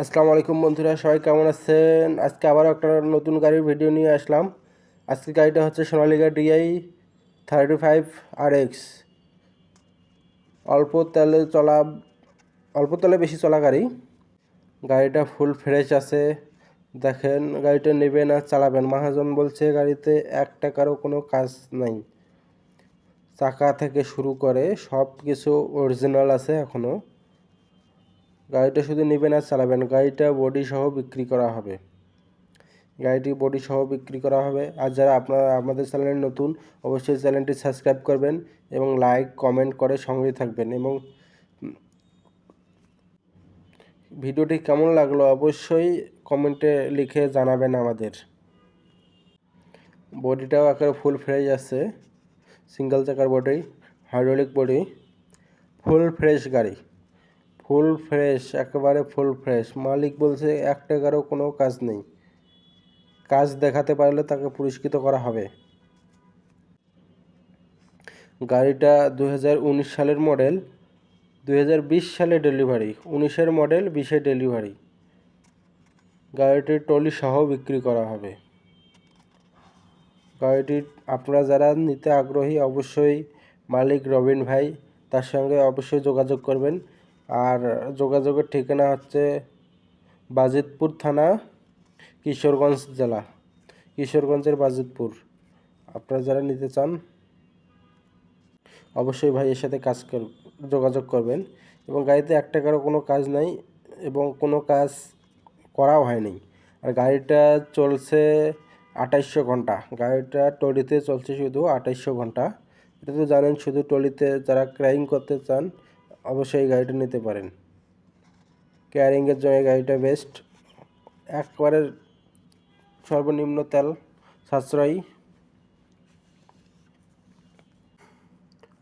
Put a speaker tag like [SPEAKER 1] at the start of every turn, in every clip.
[SPEAKER 1] আসসালামু আলাইকুম বন্ধুরা, সবাই কেমন আছেন? আজকে আবার একটা নতুন গাড়ির ভিডিও নিয়ে আসলাম। আজকে গাড়িটা হচ্ছে Sonalika DI thirty five R X অল্প তেলে চলা, অল্প তেলে বেশি চলা গাড়ি। গাড়িটা ফুল ফ্রেশ আছে। দেখেন, গাড়িটা নেবেন আর চালাবেন। মহাজন বলছে গাড়িতে এক টাকারও কোনো কাজ নাই। চাকা থেকে শুরু করে সব কিছু অরিজিনাল আছে এখনও গাড়িটা শুধু নেবেন আর চালাবেন, গাড়িটা বডি সহ বিক্রি করা হবে। গাড়িটি বডি সহ বিক্রি করা হবে। আর যারা আপনারা আমাদের চ্যানেলে নতুন, অবশ্যই চ্যানেলটি সাবস্ক্রাইব করবেন এবং লাইক কমেন্ট করে সঙ্গে থাকবেন এবং ভিডিওটি কেমন লাগল অবশ্যই কমেন্টে লিখে জানাবেন আমাদের। বডিটাও একেবারে ফুল ফ্রেশ আছে। সিঙ্গেল চাকার body hydraulic body full fresh গাড়ি। ফুল ফ্রেশ, একেবারে ফুল ফ্রেশ। মালিক বলছে এক টাকারও কোনো কাজ নেই। কাজ দেখাতে পারলে তাকে পুরস্কৃত করা হবে। গাড়িটা দু হাজার উনিশ সালের মডেল দু সালে ডেলিভারি, উনিশের মডেল, বিশে ডেলিভারি। গাড়িটির টলি সহ বিক্রি করা হবে। গাড়িটি আপনারা যারা নিতে আগ্রহী, অবশ্যই মালিক রবিন ভাই তার সঙ্গে অবশ্যই যোগাযোগ করবেন। আর যোগাযোগের ঠিকানা হচ্ছে বাজিতপুর থানা, কিশোরগঞ্জ জেলা। কিশোরগঞ্জের বাজিতপুর। আপনারা যারা নিতে চান, অবশ্যই ভাইয়ের সাথে কাজ কর, যোগাযোগ করবেন। এবং গাড়িতে এক টাকারও কোনো কাজ নাই এবং কোনো কাজ করাও হয়নি। আর গাড়িটা চলছে আঠাইশশো ঘণ্টা। গাড়িটা টলিতে চলছে শুধু আঠাইশশো ঘণ্টা। এটা তো জানেন, শুধু টলিতে যারা ক্রাইং করতে চান অবশ্যই এই গাড়িটা নিতে পারেন। ক্যারিংয়ের জন্য এই গাড়িটা বেস্ট একবারে সর্বনিম্ন তেল, সাশ্রয়ী।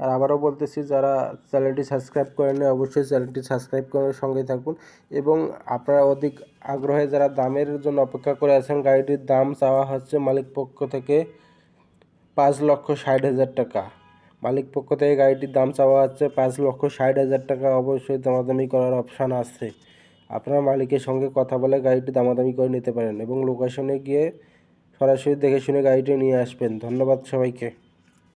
[SPEAKER 1] আর আবারও বলতেছি, যারা চ্যানেলটি সাবস্ক্রাইব করেন অবশ্যই চ্যানেলটি সাবস্ক্রাইব করে সঙ্গে থাকুন। এবং আপনারা অধিক আগ্রহে যারা দামের জন্য অপেক্ষা করে আছেন, গাড়িটির দাম চাওয়া হচ্ছে মালিক পক্ষ থেকে পাঁচ লক্ষ ষাট হাজার টাকা। মালিক পক্ষ থেকে গাড়িটির দাম চাওয়া হচ্ছে পাঁচ লক্ষ ষাট হাজার টাকা। অবশ্যই দামাদামি করার অপশান আছে। আপনার মালিকের সঙ্গে কথা বলে গাড়িটি দামাদামি করে নিতে পারেন এবং লোকেশনে গিয়ে সরাসরি দেখে শুনে গাড়িটি নিয়ে আসবেন। ধন্যবাদ সবাইকে।